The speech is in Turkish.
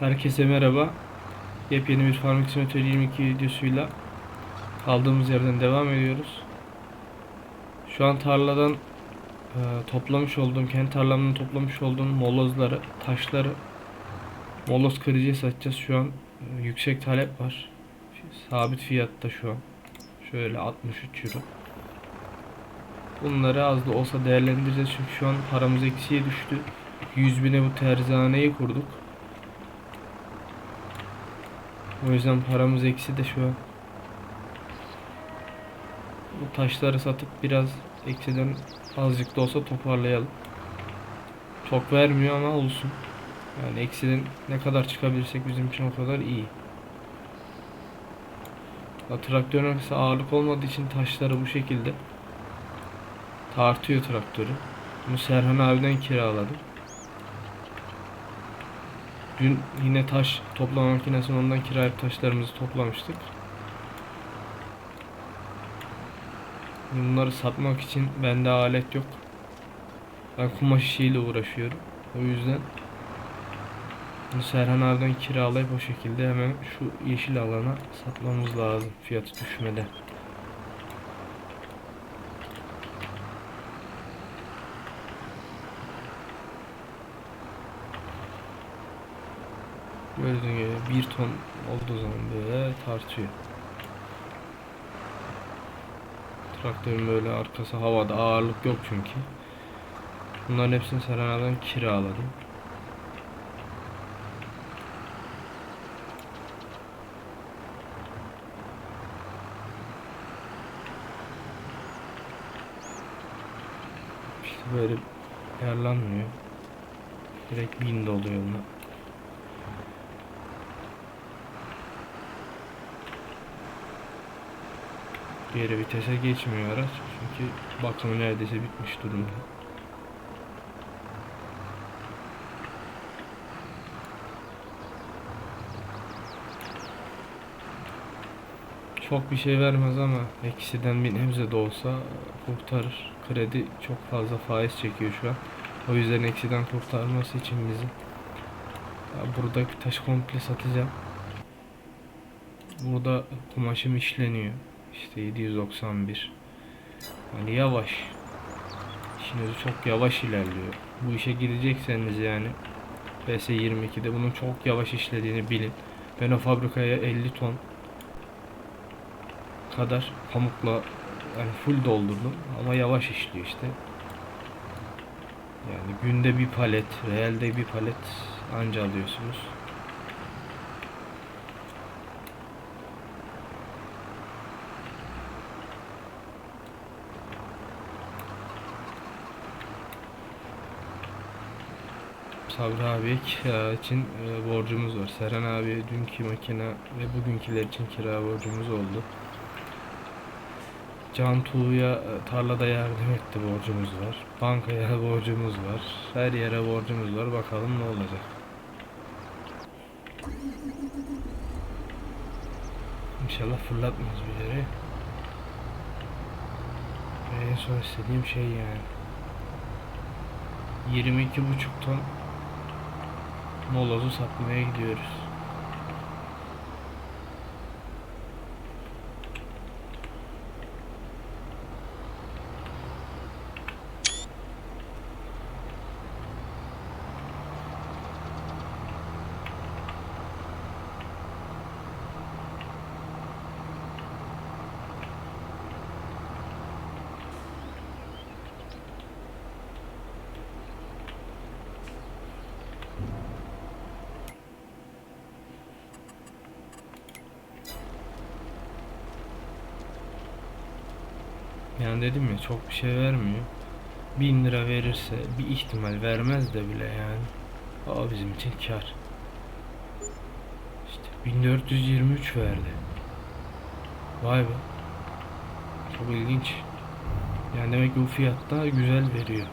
Herkese merhaba. Yepyeni bir Farming Simulator 22 videosuyla kaldığımız yerden devam ediyoruz. Şu an tarladan e, toplamış olduğum, kendi tarlamdan toplamış olduğum molozları, taşları moloz kırıcıya satacağız. Şu an e, yüksek talep var. Sabit fiyatta şu an. Şöyle 63 euro. Bunları az da olsa değerlendireceğiz çünkü şu an paramız eksiye düştü. 100 bine bu terzaneyi kurduk. O yüzden paramız eksi de şu an. Bu taşları satıp biraz eksiden azıcık da olsa toparlayalım. Çok vermiyor ama olsun. Yani eksiden ne kadar çıkabilirsek bizim için o kadar iyi. Ya, traktörün arkası ağırlık olmadığı için taşları bu şekilde tartıyor traktörü. Bunu Serhan abiden kiraladım. Dün yine taş toplama makinesini ondan kiralayıp taşlarımızı toplamıştık. Bunları satmak için bende alet yok. Ben kumaş işiyle uğraşıyorum. O yüzden Serhan abiden kiralayıp o şekilde hemen şu yeşil alana satmamız lazım fiyatı düşmeden. Gördüğün gibi bir ton olduğu zaman böyle tartıyor. Traktörün böyle arkası havada ağırlık yok çünkü. Bunların hepsini Serena'dan kiraladım. İşte böyle ayarlanmıyor. Direkt bin oluyor bunlar. Geri vitese geçmiyor araç çünkü bakımı neredeyse bitmiş durumda. Çok bir şey vermez ama eksiden bir nebze de olsa kurtarır. Kredi çok fazla faiz çekiyor şu an. O yüzden eksiden kurtarması için bizi Ya buradaki taşı komple satacağım. Burada kumaşım işleniyor. İşte 791. Yani yavaş. İşiniz çok yavaş ilerliyor. Bu işe girecekseniz yani PS 22'de bunun çok yavaş işlediğini bilin. Ben o fabrikaya 50 ton kadar pamukla yani full doldurdum ama yavaş işliyor işte. Yani günde bir palet, realde bir palet anca alıyorsunuz. Sabri abi kira için e, borcumuz var. Seren abi dünkü makine ve bugünküler için kira borcumuz oldu. Can Tuğ'ya e, tarlada yardım etti borcumuz var. Bankaya borcumuz var. Her yere borcumuz var. Bakalım ne olacak. İnşallah fırlatmaz bir yere. Ve en son istediğim şey yani. 22,5 ton molozu satmaya gidiyoruz. Yani dedim ya çok bir şey vermiyor. 1000 lira verirse bir ihtimal vermez de bile yani. O bizim için kar. İşte 1423 verdi. Vay be. Çok ilginç. Yani demek ki bu fiyatta güzel veriyor.